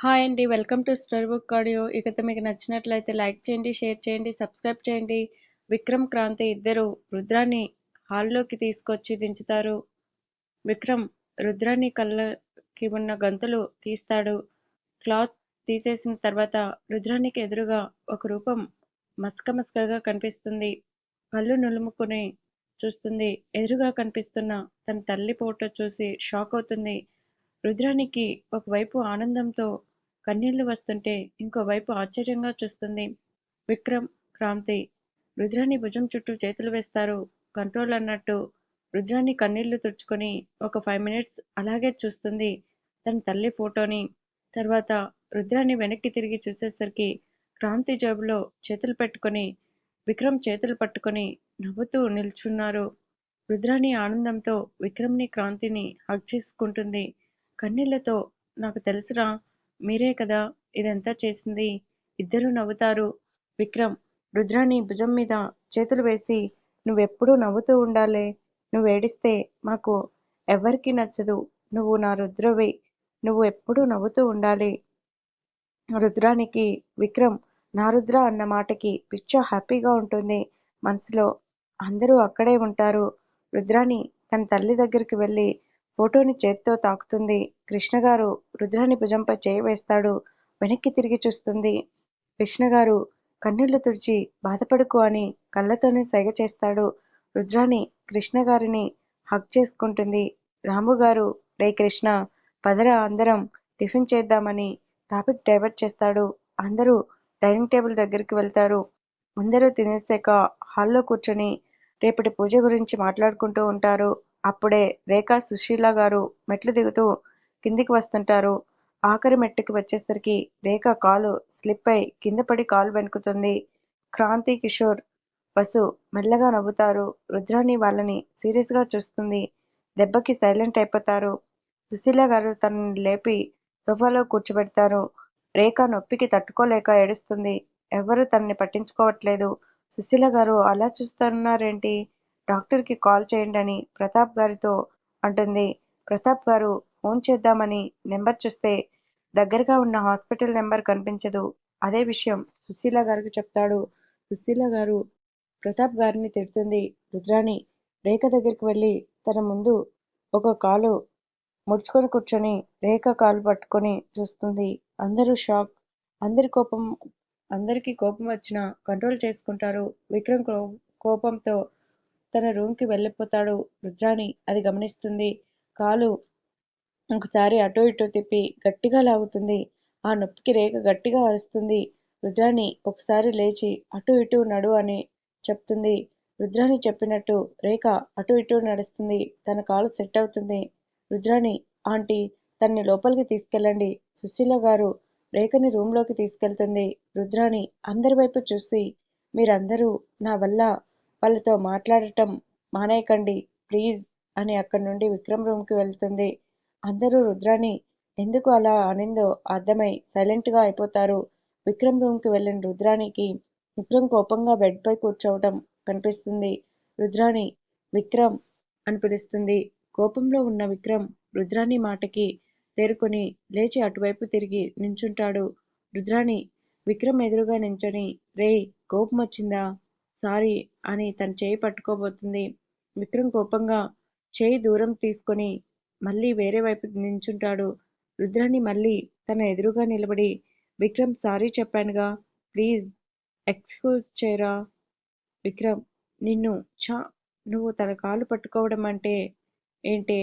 Hi అండి welcome to story book audio. ఇకతో మీకు నచ్చినట్లయితే లైక్ చేయండి షేర్ చేయండి సబ్స్క్రైబ్ చేయండి. విక్రమ్ క్రాంతి ఇద్దరు రుద్రాన్ని హాల్లోకి తీసుకొచ్చి దించుతారు. విక్రమ్ రుద్రాన్ని కళ్ళకి ఉన్న గంతులు తీస్తాడు. క్లాత్ తీసేసిన తర్వాత రుద్రానికి ఎదురుగా ఒక రూపం మస్క మస్కగా కనిపిస్తుంది. కళ్ళు నులుముకుని చూస్తుంది. ఎదురుగా కనిపిస్తున్న తన తల్లి ఫోటో చూసి షాక్ అవుతుంది. రుద్రానికి ఒకవైపు ఆనందంతో కన్నీళ్ళు వస్తుంటే ఇంకోవైపు ఆశ్చర్యంగా చూస్తుంది. విక్రమ్ క్రాంతి రుద్రాని భుజం చుట్టూ చేతులు వేస్తారు. కంట్రోల్ అన్నట్టు రుద్రాన్ని కన్నీళ్ళు తుడుచుకొని ఒక ఫైవ్ మినిట్స్ అలాగే చూస్తుంది తన తల్లి ఫోటోని. తర్వాత రుద్రాన్ని వెనక్కి తిరిగి చూసేసరికి క్రాంతి జేబులో చేతులు పెట్టుకొని విక్రమ్ చేతులు పట్టుకొని నవ్వుతూ నిల్చున్నారు. రుద్రాని ఆనందంతో విక్రమ్ని క్రాంతిని హగ్ చేసుకుంటుంది. కన్నీళ్ళతో నాకు తెలుసురా మీరే కదా ఇదంతా చేసింది. ఇద్దరూ నవ్వుతారు. విక్రమ్ రుద్రాని భుజం మీద చేతులు వేసి నువ్వెప్పుడూ నవ్వుతూ ఉండాలి. నువ్వేడిస్తే మాకు ఎవరికీ నచ్చదు. నువ్వు నా రుద్రవి. నువ్వు ఎప్పుడూ నవ్వుతూ ఉండాలి. రుద్రానికి విక్రమ్ నా రుద్ర అన్న మాటకి పిచ్చ హ్యాపీగా ఉంటుంది. మనసులో అందరూ అక్కడే ఉంటారు. రుద్రాని తన తల్లి దగ్గరికి వెళ్ళి ఫోటోని చేత్తో తాకుతుంది. కృష్ణగారు రుద్రాని భుజంపై చేయి వేస్తాడు. వెనక్కి తిరిగి చూస్తుంది. కృష్ణగారు కన్నీళ్ళు తుడిచి బాధపడుకు అని కళ్ళతోనే సైగ చేస్తాడు. రుద్రాని కృష్ణగారిని హక్ చేసుకుంటుంది. రాముగారు రే కృష్ణ పదరా అందరం టిఫిన్ చేద్దామని టాపిక్ డైవర్ట్ చేస్తాడు. అందరూ డైనింగ్ టేబుల్ దగ్గరికి వెళ్తారు. అందరూ తినేసాక హాల్లో కూర్చొని రేపటి పూజ గురించి మాట్లాడుకుంటూ ఉంటారు. అప్పుడే రేఖ సుశీల గారు మెట్లు దిగుతూ కిందికి వస్తుంటారు. ఆఖరి మెట్టుకి వచ్చేసరికి రేఖ కాలు స్లిప్ అయి కింద పడి కాలు వెనుకుతుంది. క్రాంతి కిషోర్ వసు మెల్లగా నవ్వుతారు. రుద్రాని వాళ్ళని సీరియస్గా చూస్తుంది. దెబ్బకి సైలెంట్ అయిపోతారు. సుశీల గారు తనని లేపి సోఫాలో కూర్చోబెడతారు. రేఖ నొప్పికి తట్టుకోలేక ఏడుస్తుంది. ఎవరు తనని పట్టించుకోవట్లేదు. సుశీల గారు అలా చూస్తున్నారేంటి? డాక్టర్కి కాల్ చేయండి ప్రతాప్ గారితో అంటుంది. ప్రతాప్ గారు ఫోన్ చేద్దామని నెంబర్ చూస్తే దగ్గరగా ఉన్న హాస్పిటల్ నెంబర్ కనిపించదు. అదే విషయం సుశీల గారికి చెప్తాడు. సుశీల గారు ప్రతాప్ గారిని తిడుతుంది. రుద్రాణి రేఖ దగ్గరికి వెళ్ళి తన ముందు ఒక కాలు ముడుచుకొని కూర్చొని రేఖ కాలు పట్టుకొని చూస్తుంది. అందరూ షాక్. అందరి కోపం అందరికీ కోపం వచ్చినా కంట్రోల్ చేసుకుంటారు. విక్రమ్ కోపంతో తన రూమ్కి వెళ్ళిపోతాడు. రుద్రాణి అది గమనిస్తుంది. కాలు ఒకసారి అటూ ఇటూ తిప్పి గట్టిగా లాగుతుంది. ఆ నొప్పికి రేఖ గట్టిగా అరుస్తుంది. రుద్రాణి ఒకసారి లేచి అటు ఇటు నడు అని చెప్తుంది. రుద్రాణి చెప్పినట్టు రేఖ అటు ఇటు నడుస్తుంది. తన కాలు సెట్ అవుతుంది. రుద్రాణి ఆంటీ తన్ని లోపలికి తీసుకెళ్ళండి. సుశీల గారు రేఖని రూమ్లోకి తీసుకెళ్తుంది. రుద్రాణి అందరి వైపు చూసి మీరందరూ నా వల్ల వాళ్ళతో మాట్లాడటం మానేయకండి ప్లీజ్ అని అక్కడి నుండి విక్రమ్ రూమ్కి వెళ్తుంది. అందరూ రుద్రాని ఎందుకు అలా? అనిందో అర్థమై సైలెంట్గా అయిపోతారు. విక్రమ్ రూమ్కి వెళ్ళిన రుద్రానికి విక్రమ్ కోపంగా బెడ్పై కూర్చోవటం కనిపిస్తుంది. రుద్రాణి విక్రమ్ అని పిలుస్తుంది. కోపంలో ఉన్న విక్రమ్ రుద్రాణి మాటకి తేరుకొని లేచి అటువైపు తిరిగి నించుంటాడు. రుద్రాణి విక్రమ్ ఎదురుగా నించొని రేయ్ కోపం వచ్చిందా సారీ అని తన చేయి పట్టుకోబోతుంది. విక్రమ్ కోపంగా చేయి దూరం తీసుకొని మళ్ళీ వేరే వైపు నించుంటాడు. రుద్రాని మళ్ళీ తన ఎదురుగా నిలబడి విక్రమ్ సారీ చెప్పానుగా. ప్లీజ్ ఎక్స్క్యూజ్ చేయరా? విక్రమ్ నిన్ను ఛా నువ్వు తన కాలు పట్టుకోవడం అంటే ఏంటే?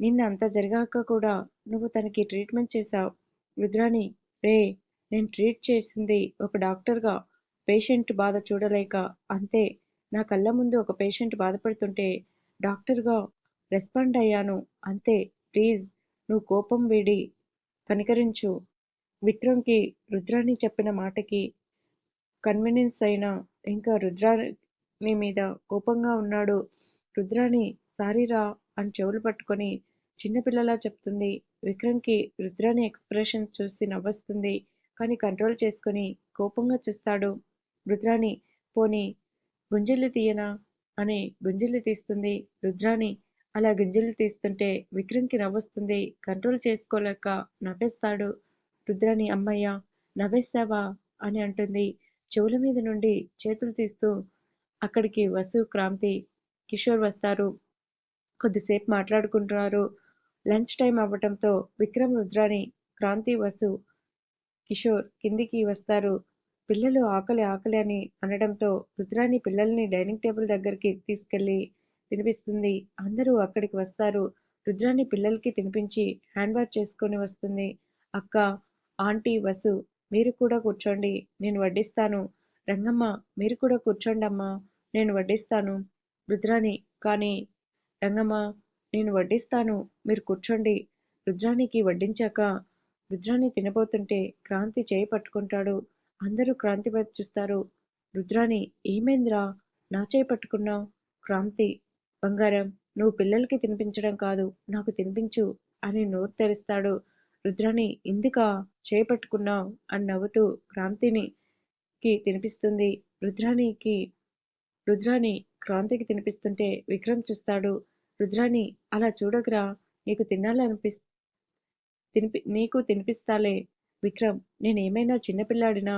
నిన్న అంత జరిగాక కూడా నువ్వు తనకి ట్రీట్మెంట్ చేశావు. రుద్రాని రే నేను ట్రీట్ చేసింది ఒక డాక్టర్గా. పేషెంట్ బాధ చూడలేక అంతే నా కళ్ళ ముందు ఒక పేషెంట్ బాధపడుతుంటే డాక్టర్గా రెస్పాండ్ అయ్యాను. అంతే ప్లీజ్ నువ్వు కోపం వీడి కనికరించు. విక్రమ్కి రుద్రాని చెప్పిన మాటకి కన్వీనియన్స్ అయినా ఇంకా రుద్రాని మీద కోపంగా ఉన్నాడు. రుద్రాని సారీరా అని చెవులు పట్టుకొని చిన్నపిల్లలా చెప్తుంది. విక్రమ్కి రుద్రాని ఎక్స్ప్రెషన్ చూసి నవ్వొస్తుంది. కానీ కంట్రోల్ చేసుకొని కోపంగా చూస్తాడు. రుద్రాని పోనీ గుంజలు తీయనా? అని గుంజలు తీస్తుంది రుద్రాని అలా గింజలు తీస్తుంటే విక్రమ్కి నవ్వొస్తుంది. కంట్రోల్ చేసుకోలేక నవ్వేస్తాడు రుద్రాని అమ్మయ్య నవ్వేస్తావా? అని అంటుంది. చెవుల మీద నుండి చేతులు తీస్తూ అక్కడికి వసు క్రాంతి కిషోర్ వస్తారు. కొద్దిసేపు మాట్లాడుకుంటున్నారు. లంచ్ టైం అవ్వటంతో విక్రమ్ రుద్రాని క్రాంతి వసు కిషోర్ కిందికి వస్తారు. పిల్లలు ఆకలి ఆకలి అని అనడంతో రుద్రాణి పిల్లల్ని డైనింగ్ టేబుల్ దగ్గరికి తీసుకెళ్ళి తినిపిస్తుంది. అందరూ అక్కడికి వస్తారు. రుద్రాణి పిల్లలకి తినిపించి హ్యాండ్ వాష్ చేసుకొని వస్తుంది. అక్క ఆంటీ వసు మీరు కూడా కూర్చోండి. నేను వడ్డిస్తాను. రంగమ్మ మీరు కూడా కూర్చోండి అమ్మా. నేను వడ్డిస్తాను. రుద్రాణి కానీ రంగమ్మ నేను వడ్డిస్తాను. మీరు కూర్చోండి. రుద్రానికి వడ్డించాక రుద్రాన్ని తినబోతుంటే క్రాంతి చేయి పట్టుకుంటాడు. అందరూ క్రాంతి వైపు చూస్తారు. రుద్రాని ఏమైందిరా? నా చేయి పట్టుకున్నావు క్రాంతి బంగారం నువ్వు పిల్లలకి తినిపించడం కాదు నాకు తినిపించు అని నోరు తెరుస్తాడు. రుద్రాని ఇందుకా చేపట్టుకున్నావు అని నవ్వుతూ క్రాంతిని కి తినిపిస్తుంది. రుద్రానికి రుద్రాని క్రాంతికి తినిపిస్తుంటే విక్రమ్ చూస్తాడు. రుద్రాని అలా చూడకురా. నీకు తినాలనిపి తినిపి నీకు తినిపిస్తాలే. విక్రమ్ నేనేమైనా చిన్నపిల్లాడినా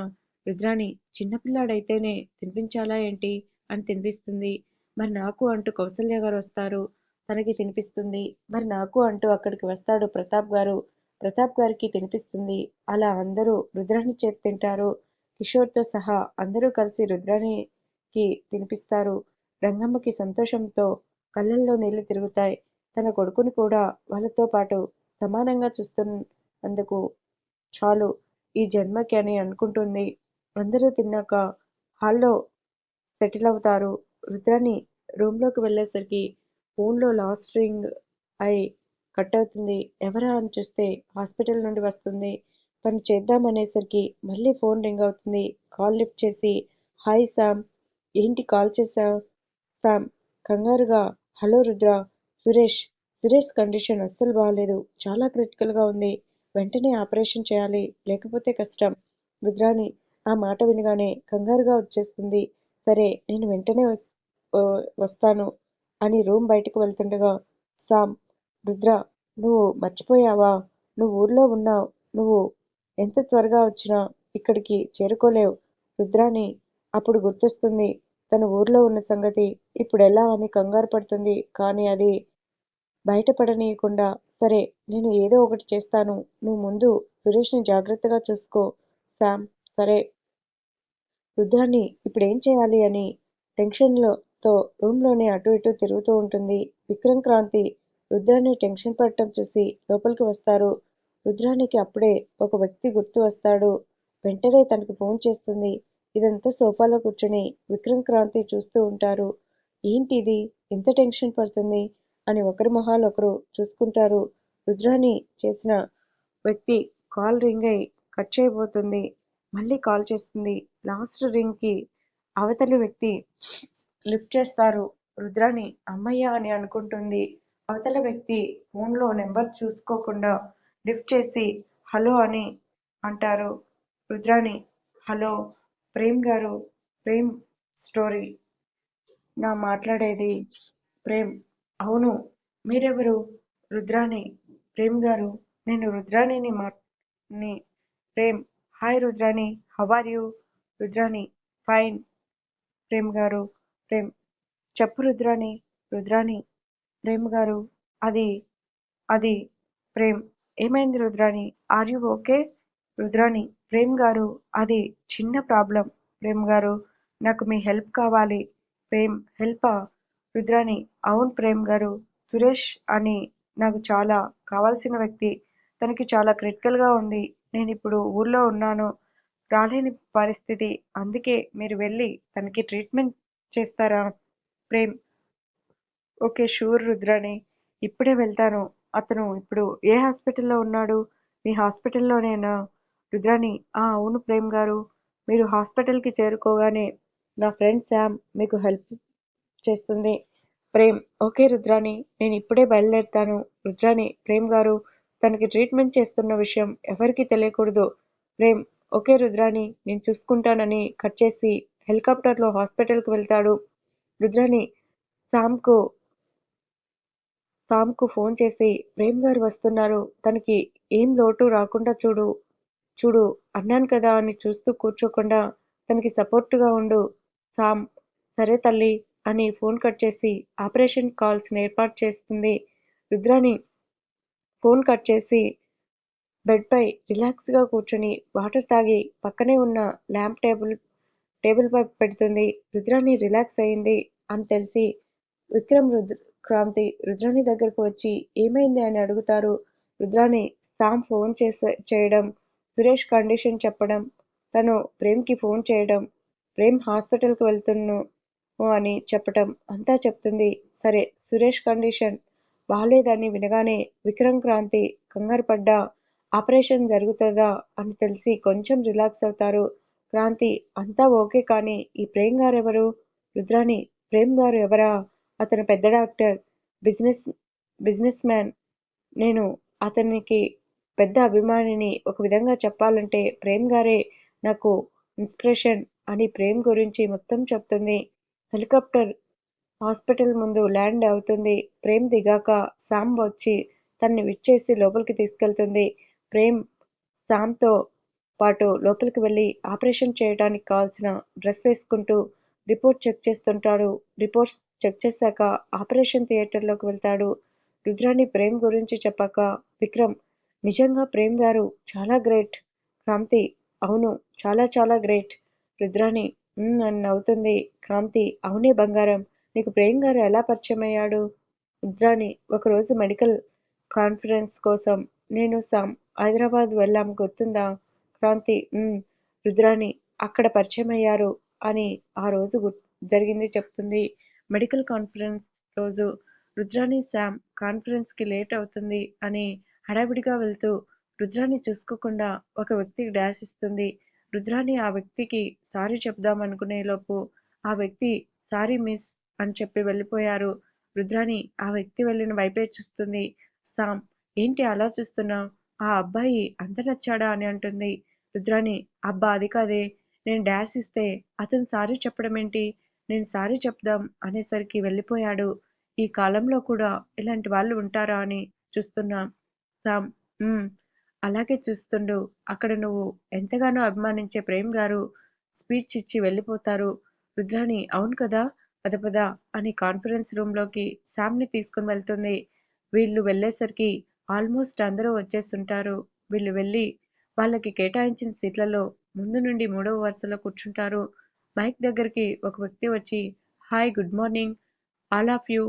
రుద్రాణి చిన్నపిల్లాడైతేనే తినిపించాలా ఏంటి? అని తినిపిస్తుంది. మరి నాకు అంటూ కౌసల్య గారు వస్తారు? తనకి తినిపిస్తుంది. మరి నాకు అంటూ అక్కడికి వస్తాడు ప్రతాప్ గారు? ప్రతాప్ గారికి తినిపిస్తుంది. అలా అందరూ రుద్రాణి చేతి తింటారు. కిషోర్తో సహా అందరూ కలిసి రుద్రాణికి తినిపిస్తారు. రంగమ్మకి సంతోషంతో కళ్ళల్లో నీళ్ళు తిరుగుతాయి. తన కొడుకుని కూడా వాళ్ళతో పాటు సమానంగా చూస్తున్నందుకు చాలు ఈ జన్మకి అని అనుకుంటుంది. అందరూ తిన్నాక హాల్లో సెటిల్ అవుతారు. రుద్రాని రూమ్లోకి వెళ్ళేసరికి ఫోన్లో లాస్ట్ రింగ్ అయి కట్ అవుతుంది. ఎవరా అని చూస్తే హాస్పిటల్ నుండి వస్తుంది. తను చేద్దామనేసరికి మళ్ళీ ఫోన్ రింగ్ అవుతుంది. కాల్ లిఫ్ట్ చేసి హాయ్ శామ్ ఏంటి కాల్ చేశావు? శామ్ కంగారుగా హలో రుద్ర సురేష్ సురేష్ కండిషన్ అస్సలు బాగాలేదు చాలా క్రిటికల్గా ఉంది. వెంటనే ఆపరేషన్ చేయాలి. లేకపోతే కష్టం. రుద్రాణి ఆ మాట వినగానే కంగారుగా వచ్చేస్తుంది. సరే నేను వెంటనే వస్తాను అని రూమ్ బయటకు వెళ్తుండగా సామ్ రుద్ర నువ్వు మర్చిపోయావా? నువ్వు ఊర్లో ఉన్నావు. నువ్వు ఎంత త్వరగా వచ్చినా ఇక్కడికి చేరుకోలేవు. రుద్రాని అప్పుడు గుర్తొస్తుంది. తన ఊర్లో ఉన్న సంగతి ఇప్పుడు ఎలా అని కంగారు పడుతుంది. కానీ అది బయటపడనీయకుండా సరే నేను ఏదో ఒకటి చేస్తాను. నువ్వు ముందు సురేష్ని జాగ్రత్తగా చూసుకో. శామ్ సరే. రుద్రాని ఇప్పుడేం చేయాలి? అని టెన్షన్లతో రూమ్లోనే అటు ఇటు తిరుగుతూ ఉంటుంది. విక్రమ్ క్రాంతి రుద్రాన్ని టెన్షన్ పడటం చూసి లోపలికి వస్తారు. రుద్రానికి అప్పుడే ఒక వ్యక్తి గుర్తు వస్తాడు. వెంటనే తనకు ఫోన్ చేస్తుంది. ఇదంతా సోఫాలో కూర్చొని విక్రమ్ క్రాంతి చూస్తూ ఉంటారు. ఏంటి ఇది ఎంత టెన్షన్ పడుతుంది? అని ఒకరి మొహాలు ఒకరు చూసుకుంటారు. రుద్రాని చేసిన వ్యక్తి కాల్ రింగ్ అయి కట్ చేయబోతుంది. మళ్ళీ కాల్ చేస్తుంది. లాస్ట్ రింగ్కి అవతలి వ్యక్తి లిఫ్ట్ చేస్తారు. రుద్రాని అమ్మయ్య అని అనుకుంటుంది. అవతల వ్యక్తి ఫోన్లో నెంబర్ చూసుకోకుండా లిఫ్ట్ చేసి హలో అని అంటారు. రుద్రాని హలో ప్రేమ్ గారు ప్రేమ్ స్టోరీ. నా మాట్లాడేది ప్రేమ్. అవును మీరెవరు? రుద్రాణి ప్రేమ్ గారు. నేను రుద్రాణిని మా Prem. Hi Rudrani how are you? Rudrani fine. Prem గారు ప్రేమ్. చెప్పు రుద్రాణి రుద్రాణి ప్రేమ్ గారు. అది అది ప్రేమ్. ఏమైంది Rudrani? Are you okay? Rudrani Prem గారు అది చిన్న ప్రాబ్లం. ప్రేమ్ గారు నాకు మీ హెల్ప్ కావాలి. ప్రేమ్ హెల్పా? రుద్రాని అవును ప్రేమ్ గారు సురేష్ అని నాకు చాలా కావాల్సిన వ్యక్తి. తనకి చాలా క్రిటికల్గా ఉంది. నేను ఇప్పుడు ఊర్లో ఉన్నాను. రాలేని పరిస్థితి. అందుకే మీరు వెళ్ళి తనకి ట్రీట్మెంట్ చేస్తారా ప్రేమ్? Okay sure Rudrani. ఇప్పుడే వెళ్తాను. అతను ఇప్పుడు ఏ హాస్పిటల్లో ఉన్నాడు? మీ హాస్పిటల్లోనేనా? రుద్రాణి ఆ అవును ప్రేమ్ గారు. మీరు హాస్పిటల్కి చేరుకోగానే నా ఫ్రెండ్ శామ్ మీకు హెల్ప్ చేస్తుంది. ప్రేమ్ ఓకే రుద్రాని నేను ఇప్పుడే బయలుదేరుతాను. రుద్రాని ప్రేమ్ గారు తనకి ట్రీట్మెంట్ చేస్తున్న విషయం ఎవరికీ తెలియకూడదు. ప్రేమ్ ఓకే రుద్రాని నేను చూసుకుంటానని కట్ చేసి హెలికాప్టర్లో హాస్పిటల్కి వెళ్తాడు. రుద్రాని సామ్కు సామ్కు ఫోన్ చేసి ప్రేమ్ గారు వస్తున్నారు. తనకి ఏం లోటు రాకుండా చూడు. చూడు అన్నాను కదా అని చూస్తూ కూర్చోకుండా తనకి సపోర్టుగా ఉండు. సామ్ సరే తల్లి అని ఫోన్ కట్ చేసి ఆపరేషన్ కాల్స్ని ఏర్పాటు చేస్తుంది. రుద్రాని ఫోన్ కట్ చేసి బెడ్పై రిలాక్స్గా కూర్చొని వాటర్ తాగి పక్కనే ఉన్న ల్యాంప్ టేబుల్ టేబుల్పై పెడుతుంది. రుద్రాని రిలాక్స్ అయింది అని తెలిసి విక్రమ్ రుద్ర క్రాంతి రుద్రాని దగ్గరకు వచ్చి ఏమైంది అని అడుగుతారు. రుద్రాని సామ్ ఫోన్ చేసే చేయడం సురేష్ కండిషన్ చెప్పడం తను ప్రేమ్కి ఫోన్ చేయడం ప్రేమ్ హాస్పిటల్కి వెళ్తున్నాను అని చెప్పటం అంతా చెప్తుంది. సరే సురేష్ కండిషన్ బాగాలేదని వినగానే విక్రమ్ క్రాంతి కంగారు పడ్డా. ఆపరేషన్ జరుగుతుందా అని తెలిసి కొంచెం రిలాక్స్ అవుతారు. క్రాంతి అంతా ఓకే కానీ ఈ ప్రేమ్ గారు ఎవరు రుద్రాని ప్రేమ్ గారు ఎవరా? అతను పెద్ద డాక్టర్ బిజినెస్ బిజినెస్ మ్యాన్. నేను అతనికి పెద్ద అభిమానిని ఒక విధంగా చెప్పాలంటే ప్రేమ్ గారే నాకు ఇన్స్పిరేషన్ అని ప్రేమ్ గురించి మొత్తం చెప్తుంది. హెలికాప్టర్ హాస్పిటల్ ముందు ల్యాండ్ అవుతుంది. ప్రేమ్ దిగాక శామ్ వచ్చి తన్ని విచ్చేసి లోపలికి తీసుకెళ్తుంది. ప్రేమ్ శామ్తో పాటు లోపలికి వెళ్ళి ఆపరేషన్ చేయడానికి కావాల్సిన డ్రెస్ వేసుకుంటూ రిపోర్ట్ చెక్ చేస్తుంటాడు. రిపోర్ట్స్ చెక్ చేశాక ఆపరేషన్ థియేటర్లోకి వెళ్తాడు. రుద్రాని ప్రేమ్ గురించి చెప్పాక విక్రమ్ నిజంగా ప్రేమ్ గారు చాలా గ్రేట్. క్రాంతి అవును చాలా చాలా గ్రేట్. రుద్రాని అని నవ్వుతుంది. కాంతి అవునే బంగారం నీకు ప్రేమ్ గారు ఎలా పరిచయం అయ్యాడు? రుద్రాని ఒకరోజు మెడికల్ కాన్ఫరెన్స్ కోసం నేను సామ్ హైదరాబాద్ వెళ్ళాం గుర్తుందా? క్రాంతి రుద్రాణి రుద్రాని అక్కడ పరిచయం అయ్యారు అని ఆ రోజు గుర్ జరిగింది చెప్తుంది. మెడికల్ కాన్ఫరెన్స్ రోజు రుద్రాని శామ్ కాన్ఫరెన్స్కి లేట్ అవుతుంది అని హడావిడిగా వెళ్తూ రుద్రాన్ని చూసుకోకుండా ఒక వ్యక్తికి డాష్ ఇస్తుంది. రుద్రాని ఆ వ్యక్తికి సారీ చెప్దామనుకునేలోపు ఆ వ్యక్తి సారీ మిస్ అని చెప్పి వెళ్ళిపోయారు. రుద్రాని ఆ వ్యక్తి వెళ్ళిన వైపే చూస్తుంది. సామ్ ఏంటి అలా చూస్తున్నావు? ఆ అబ్బాయి అంత నచ్చాడా? అని అంటుంది. రుద్రాని అబ్బా అది కాదే. నేను డాష్ ఇస్తే అతను సారీ చెప్పడం ఏంటి? నేను సారీ చెప్దాం అనేసరికి వెళ్ళిపోయాడు. ఈ కాలంలో కూడా ఇలాంటి వాళ్ళు ఉంటారా అని చూస్తున్నా. సామ్ అలాగే చూస్తుండు. అక్కడ నువ్వు ఎంతగానో అభిమానించే ప్రేమ్ గారు స్పీచ్ ఇచ్చి వెళ్ళిపోతారు. రుద్రాని అవును కదా? పద పద అని కాన్ఫరెన్స్ రూమ్లోకి శామ్ని తీసుకుని వెళ్తుంది. వీళ్ళు వెళ్ళేసరికి ఆల్మోస్ట్ అందరూ వచ్చేస్తుంటారు. వీళ్ళు వెళ్ళి వాళ్ళకి కేటాయించిన సీట్లలో ముందు నుండి మూడవ వరుసలో కూర్చుంటారు. మైక్ దగ్గరికి ఒక వ్యక్తి వచ్చి hi good morning. All of you.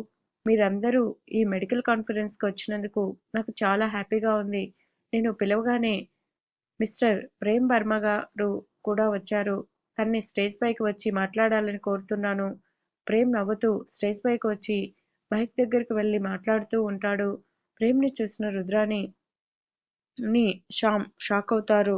మీరందరూ ఈ మెడికల్ కాన్ఫరెన్స్కి వచ్చినందుకు నాకు చాలా హ్యాపీగా ఉంది. నేను పిలవగానే మిస్టర్ ప్రేమ్ వర్మ గారు కూడా వచ్చారు. తన్ని స్టేజ్ పైకి వచ్చి మాట్లాడాలని కోరుతున్నాను. ప్రేమ్ నవ్వుతూ స్టేజ్ పైకి వచ్చి బైక్ దగ్గరికి వెళ్ళి మాట్లాడుతూ ఉంటాడు. ప్రేమ్ని చూసిన రుద్రాని ని శ్యామ్ షాక్ అవుతారు.